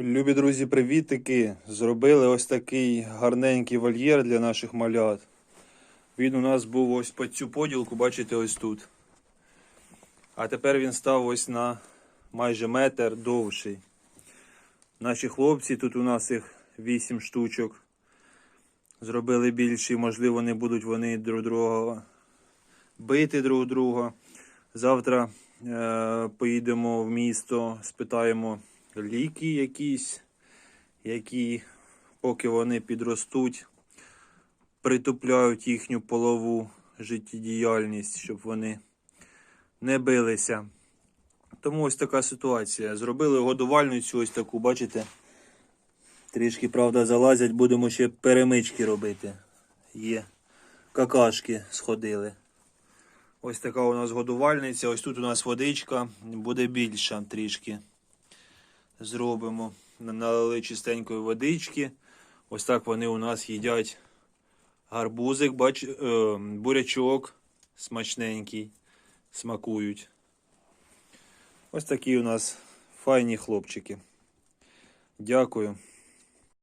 Любі друзі, привітики! Зробили ось такий гарненький вольєр для наших малят. Він у нас був ось під цю поділку, бачите, ось тут. А тепер він став ось на майже метр довший. Наші хлопці, тут у нас їх 8 штучок. Зробили більші, можливо, не будуть вони друг друга бити друг друга. Завтра е, поїдемо в місто, спитаємо ліки якісь, які, поки вони підростуть, притупляють їхню полову життєдіяльність, щоб вони не билися. Тому ось така ситуація. Зробили годувальницю ось таку, бачите? Трішки, правда, залазять, будемо ще перемички робити. Є. Какашки сходили. Ось така у нас годувальниця. Ось тут у нас водичка, буде більша трішки. Зробимо. Налили чистенької водички. Ось так вони у нас їдять гарбузик, бач, е, бурячок смачненький. Смакують. Ось такі у нас файні хлопчики. Дякую.